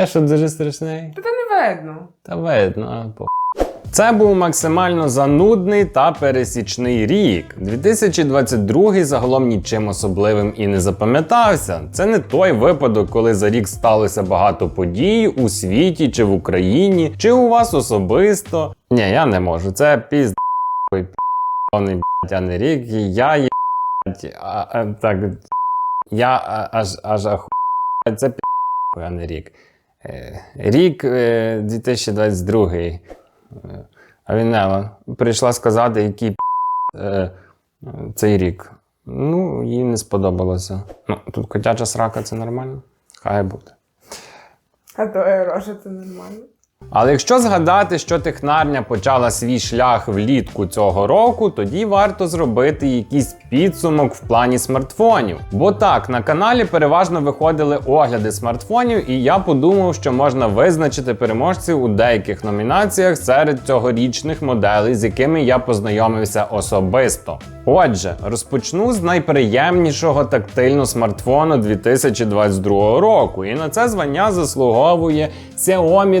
Е, що дуже страшний. Та не видно. Та видно, а по. Це був максимально занудний та пересічний рік. 2022 загалом нічим особливим і не запам'ятався. Це не той випадок, коли за рік сталося багато подій у світі чи в Україні, чи у вас особисто. Ні, я не можу. Це пізд блядь, а не рік. Я є а, а, так. Я аж аж аху... Це пі... а не рік. Е, Рік е, 2022. Е, Авінела прийшла сказати, який е, цей рік. Ну, їй не сподобалося. Ну, тут котяча срака це нормально. Хай буде. А то ерожа це нормально. Але якщо згадати, що технарня почала свій шлях влітку цього року, тоді варто зробити якийсь підсумок в плані смартфонів. Бо так, на каналі переважно виходили огляди смартфонів, і я подумав, що можна визначити переможців у деяких номінаціях серед цьогорічних моделей, з якими я познайомився особисто. Отже, розпочну з найприємнішого тактильно смартфону 2022 року. І на це звання заслуговує Xiaomi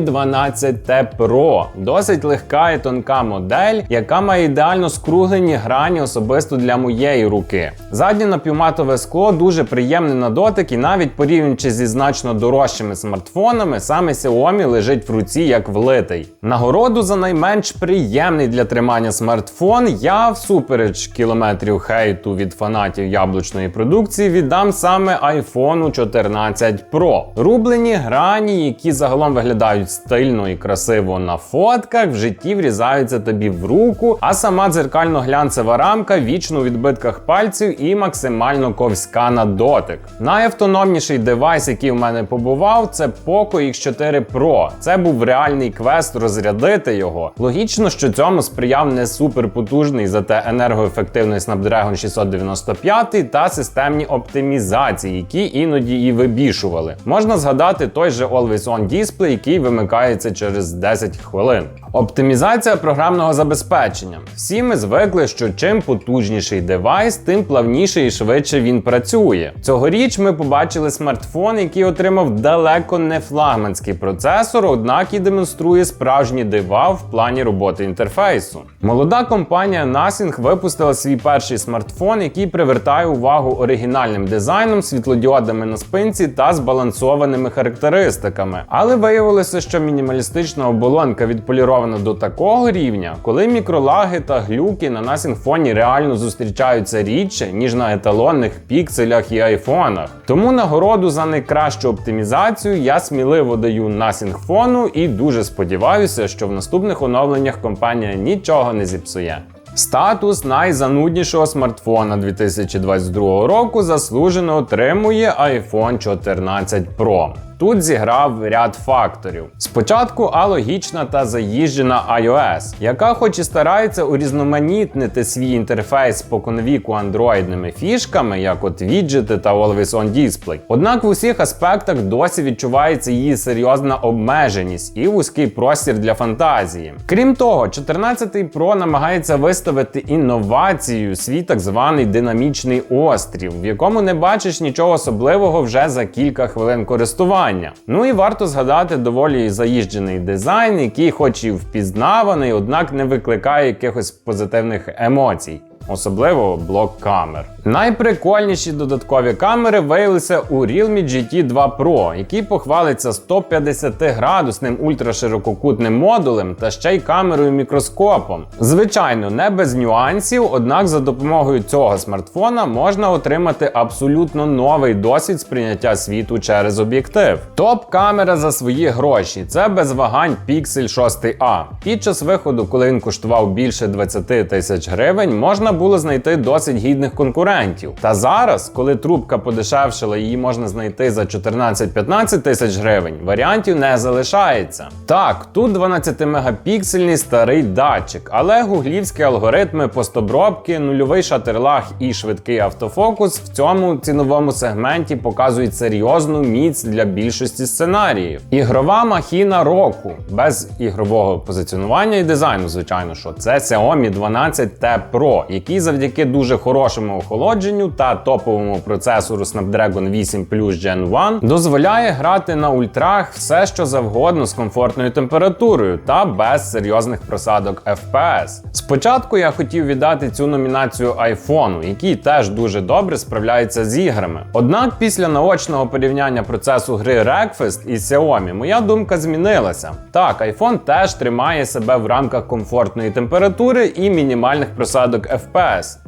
12T Pro. Досить легка і тонка модель, яка має ідеально скруглені грані особисто для моєї руки. Заднє напівматове скло дуже приємне на дотик, і навіть порівнюючи зі значно дорожчими смартфонами, саме Xiaomi лежить в руці як влитий. Нагороду за найменш приємний для тримання смартфон я всупереч кілометрів хейту від фанатів яблучної продукції віддам саме iPhone 14 Pro. Рублені грані, які загалом виглядають стильно і красиво на фотках, в житті врізаються тобі в руку, а сама дзеркально-глянцева рамка вічно у відбитках пальців і максимально ковська на дотик. Найавтономніший девайс, який в мене побував, це Poco X4 Pro. Це був реальний квест розрядити його. Логічно, що цьому сприяв не суперпотужний, зате енергоефективний Snapdragon 695 та системні оптимізації, які іноді і вибішували. Можна згадати той же Always On Display, який вимикається через 10 хвилин. Оптимізація програмного забезпечення. Всі ми звикли, що чим потужніший девайс, тим плавніше і швидше він працює. Цьогоріч ми побачили смартфон, який отримав далеко не флагманський процесор, однак і демонструє справжні дива в плані роботи інтерфейсу. Молода компанія Nothing випустила свій перший смартфон, який привертає увагу оригінальним дизайном, світлодіодами на спинці та збалансованими характеристиками. Але виявилося, що мінімалістична оболонка відполірована до такого рівня, коли мікролаги та глюки на Nothing фоні реально зустрічаються рідше, ніж на еталонних пікселях і айфонах. Тому нагороду за найкращу оптимізацію я сміливо даю Nothing фону і дуже сподіваюся, що в наступних оновленнях компанія нічого не зіпсує. Статус найзануднішого смартфона 2022 року заслужено отримує iPhone 14 Pro. Тут зіграв ряд факторів. Спочатку алогічна та заїжджена iOS, яка хоч і старається урізноманітнити свій інтерфейс споконвіку андроїдними фішками, як от віджити та Always On Display. Однак в усіх аспектах досі відчувається її серйозна обмеженість і вузький простір для фантазії. Крім того, 14 Pro намагається виставити інновацію, свій так званий динамічний острів, в якому не бачиш нічого особливого вже за кілька хвилин користування. Ну і варто згадати доволі заїжджений дизайн, який, хоч і впізнаваний, однак не викликає якихось позитивних емоцій. Особливо блок камер. Найприкольніші додаткові камери виявилися у Realme GT 2 Pro, який похвалиться 150-градусним ультраширококутним модулем та ще й камерою мікроскопом. Звичайно, не без нюансів, однак за допомогою цього смартфона можна отримати абсолютно новий досвід сприйняття світу через об'єктив. Топ-камера за свої гроші це без вагань Pixel 6a. Під час виходу, коли він коштував більше 20 тисяч гривень, можна було знайти досить гідних конкурентів. Та зараз, коли трубка подешевшила, її можна знайти за 14-15 тисяч гривень, варіантів не залишається. Так, тут 12-мегапіксельний старий датчик, але гуглівські алгоритми постобробки, нульовий шатерлаг і швидкий автофокус в цьому ціновому сегменті показують серйозну міць для більшості сценаріїв. Ігрова махіна року без ігрового позиціонування і дизайну, звичайно, що це Xiaomi 12T Pro, який який завдяки дуже хорошому охолодженню та топовому процесору Snapdragon 8 Plus Gen 1 дозволяє грати на ультрах все, що завгодно з комфортною температурою та без серйозних просадок FPS. Спочатку я хотів віддати цю номінацію iPhone, який теж дуже добре справляється з іграми. Однак після наочного порівняння процесу гри Wreckfest і Xiaomi моя думка змінилася. Так, iPhone теж тримає себе в рамках комфортної температури і мінімальних просадок FPS.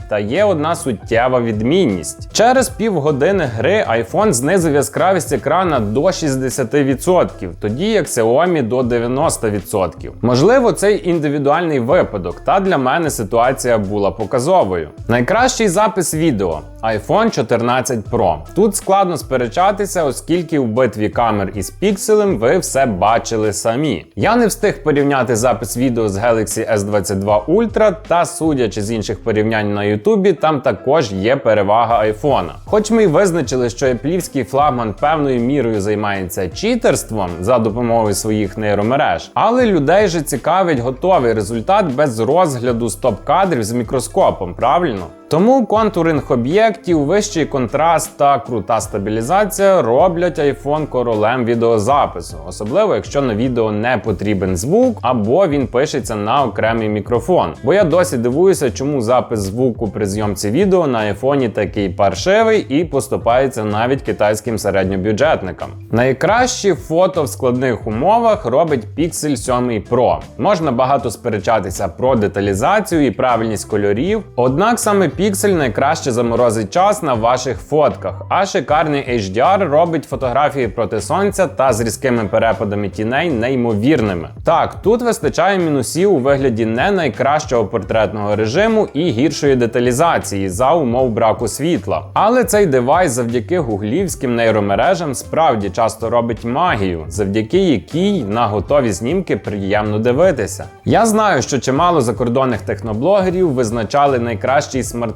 Та є одна суттєва відмінність. Через півгодини гри iPhone знизив яскравість екрана до 60%, тоді як Xiaomi до 90%. Можливо, цей індивідуальний випадок, та для мене ситуація була показовою. Найкращий запис відео iPhone 14 Pro. Тут складно сперечатися, оскільки в битві камер із пікселем ви все бачили самі. Я не встиг порівняти запис відео з Galaxy S22 Ultra, та судячи з інших порівнянь на Ютубі, там також є перевага айфона. Хоч ми й визначили, що еплівський флагман певною мірою займається читерством за допомогою своїх нейромереж, але людей же цікавить готовий результат без розгляду стоп-кадрів з мікроскопом, правильно? Тому контуринг об'єктів, вищий контраст та крута стабілізація роблять iPhone королем відеозапису, особливо якщо на відео не потрібен звук або він пишеться на окремий мікрофон. Бо я досі дивуюся, чому запис звуку при зйомці відео на айфоні такий паршивий і поступається навіть китайським середньобюджетникам. Найкращі фото в складних умовах робить Pixel 7 Pro. Можна багато сперечатися про деталізацію і правильність кольорів, однак саме Pixel найкраще заморозить час на ваших фотках, а шикарний HDR робить фотографії проти сонця та з різкими перепадами тіней неймовірними. Так, тут вистачає мінусів у вигляді не найкращого портретного режиму і гіршої деталізації за умов браку світла. Але цей девайс завдяки гуглівським нейромережам справді часто робить магію, завдяки якій на готові знімки приємно дивитися. Я знаю, що чимало закордонних техноблогерів визначали найкращий смартфон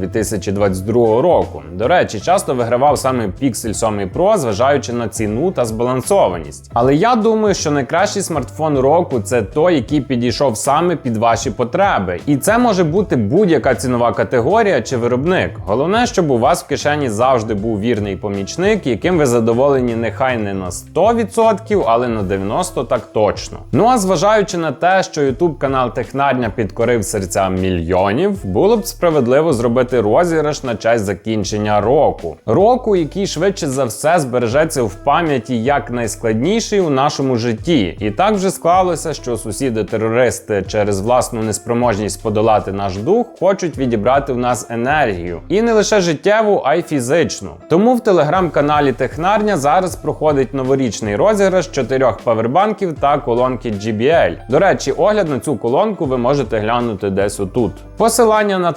2022 року. До речі, часто вигравав саме Pixel 7 Pro, зважаючи на ціну та збалансованість. Але я думаю, що найкращий смартфон року це той, який підійшов саме під ваші потреби. І це може бути будь-яка цінова категорія чи виробник. Головне, щоб у вас в кишені завжди був вірний помічник, яким ви задоволені нехай не на 100%, але на 90% так точно. Ну а зважаючи на те, що YouTube канал Технарня підкорив серця мільйонів, було б справедливо зробити розіграш на честь закінчення року. Року, який швидше за все збережеться в пам'яті як найскладніший у нашому житті. І так вже склалося, що сусіди-терористи через власну неспроможність подолати наш дух хочуть відібрати в нас енергію. І не лише життєву, а й фізичну. Тому в телеграм-каналі Технарня зараз проходить новорічний розіграш чотирьох павербанків та колонки JBL. До речі, огляд на цю колонку ви можете глянути десь отут. Посилання на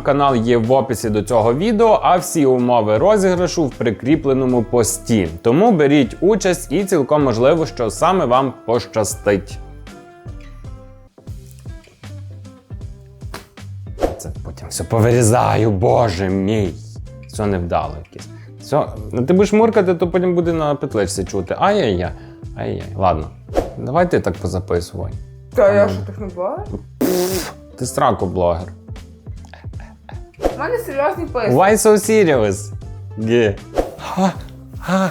телеграм-канал є в описі до цього відео, а всі умови розіграшу в прикріпленому пості. Тому беріть участь і цілком можливо, що саме вам пощастить. Це потім все повирізаю, боже мій. Все невдало якесь. Все, ну ти будеш муркати, то потім буде на петличці чути. Ай-яй-яй. Ай-яй. Ладно. Давай ти так позаписувай. То я що техноблогер? Ти страко-блогер. У мене серйозний пис. Why so serious? Ха. Ха.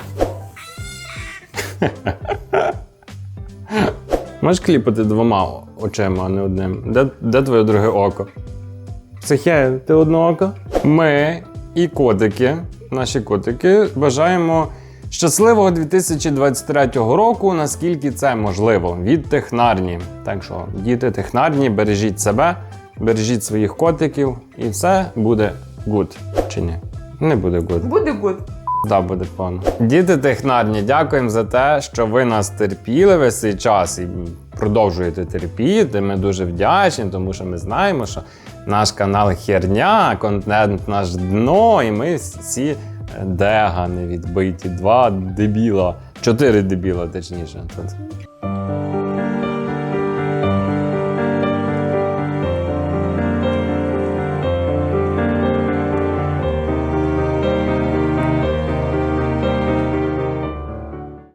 Можеш кліпати двома очима, а не одним. Де, де твоє друге око? Психе, ти одноока? Ми і котики, наші котики, бажаємо щасливого 2023 року, наскільки це можливо, від технарні. Так що, діти технарні, бережіть себе, бережіть своїх котиків, і все буде гуд. Чи ні? Не буде гуд. Буде гуд. Да, буде погано. Діти технарні, дякуємо за те, що ви нас терпіли весь цей час і продовжуєте терпіти. Ми дуже вдячні, тому що ми знаємо, що наш канал херня, контент наш дно, і ми всі е, дега не відбиті. Два дебіла, чотири дебіла, точніше. Тут